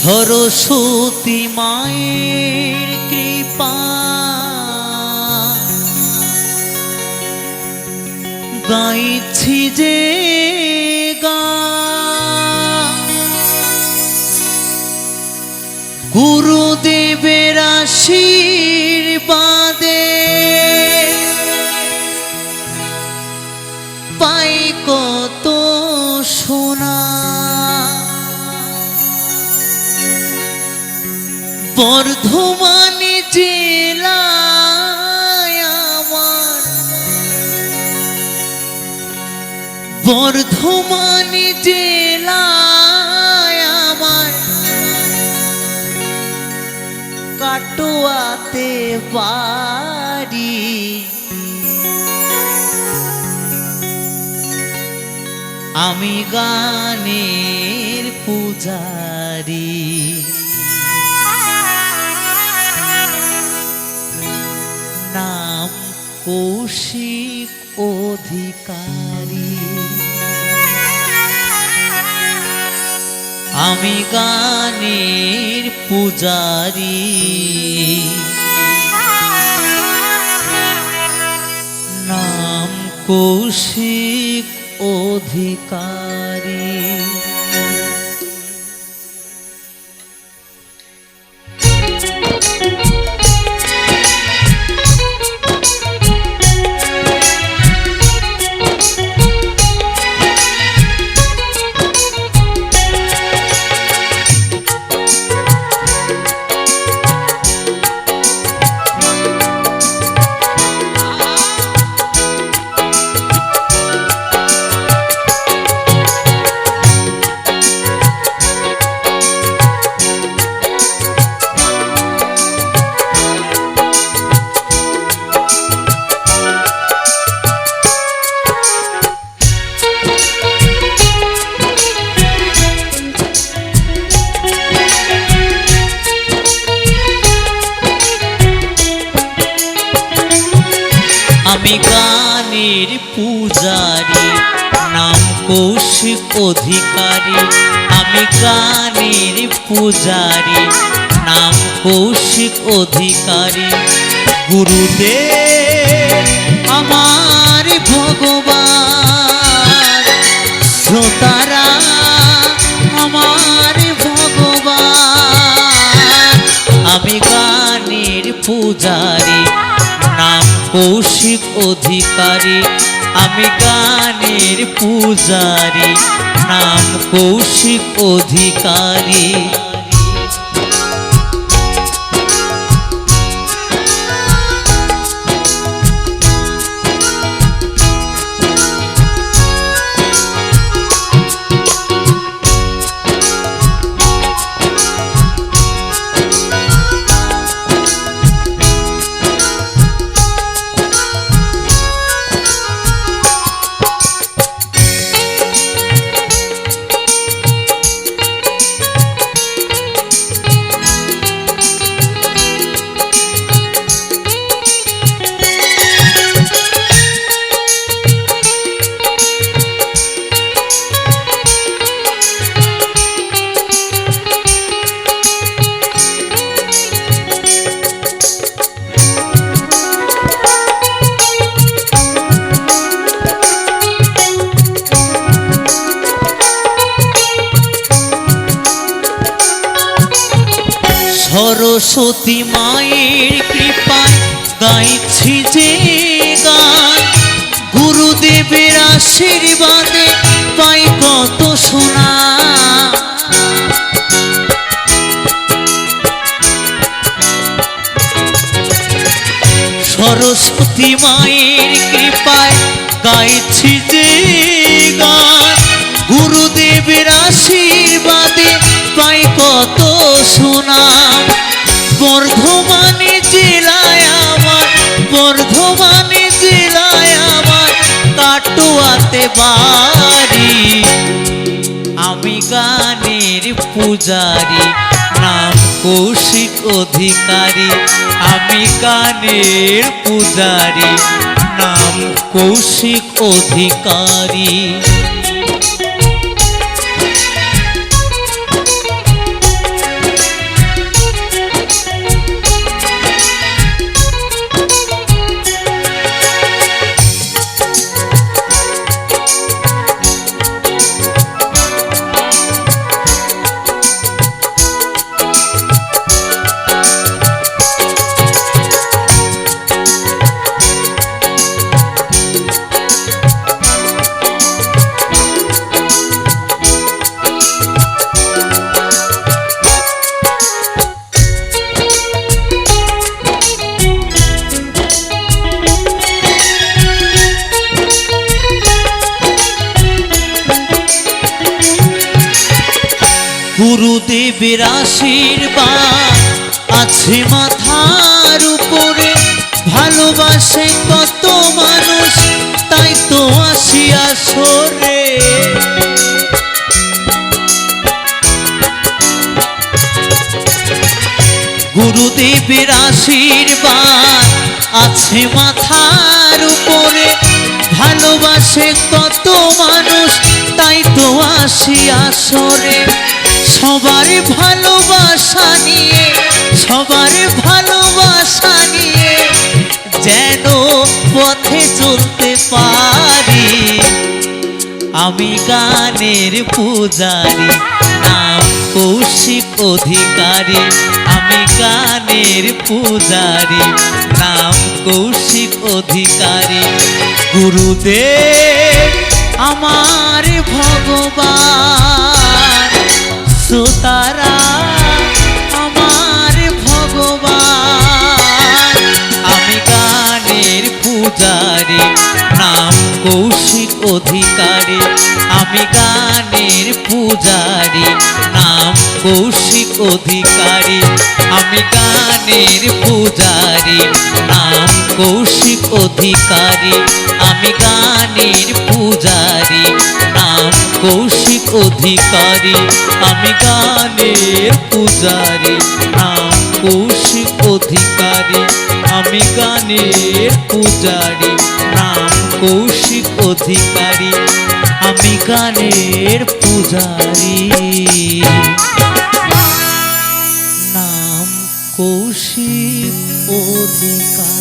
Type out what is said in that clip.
সরস্বতী মায়ের কৃপা। গাইছি যে গান গুরুদেবের আশীর্বাদে পাই কত সোনা। বর্ধমান জেলায় আমার। বর্ধমান জেলায় আমার। কাটোয়াতে বাড়ি। আমি গানের পূজারি। কৌশিক অধিকারী। আমি গানের পূজারি। নাম কৌশিক অধিকারী। গানের পূজারি নাম কৌশিক অধিকারী আমি গানের পূজারি নাম কৌশিক অধিকারী। গুরুদেব আমার কৌশিক অধিকারী আমি গানের পূজারি নাম কৌশিক অধিকারী। সরস্বতী মায়ের কৃপায় গাইছি যে গান। গুরুদেবের আশীর্বাদে পাই কত শোনা সরস্বতী মায়ের কৃপায় গাইছি যে গান। গুরুদেবের আশীর্বাদে পাই কত সুনাম বর্ধমানে জেলায় আমার, বর্ধমানে জেলায় আমার কাটোয়াতে বাড়ি। আমি গানের পূজারি, নাম কৌশিক অধিকারী। আমি গানের পূজারি, নাম কৌশিক অধিকারী। গুরুদেবের আশীর্বাদ আছে মাথার উপরে, ভালোবাসে কত মানুষ, তাই তো আসি আসরে। গুরুদেবের আশীর্বাদ আছে মাথার উপরে, ভালোবাসে কত মানুষ, তাই তো আসি আসরে। সবার ভালোবাসা নিয়ে, সবার ভালোবাসা নিয়ে যেন পথে চলতে পারি। আমি গানের পূজারি, নাম কৌশিক অধিকারী। আমি গানের পূজারি, নাম কৌশিক অধিকারী। গুরুদেব, আমার ভগবান। শ্রোতারা আমার ভগবান। আমি গানের পূজারি, নাম কৌশিক অধিকারী। আমি গানের পূজারি, নাম কৌশিক অধিকারী। আমি গানের পূজারি, নাম কৌশিক অধিকারী। আমি গানের পূজারি কৌশিক অধিকারী, আমি গানের পূজারি। নাম কৌশিক অধিকারী, আমি গানের পূজারি। নাম কৌশিক অধিকারী, আমি গানের পূজারি। নাম কৌশিক অধিকারী।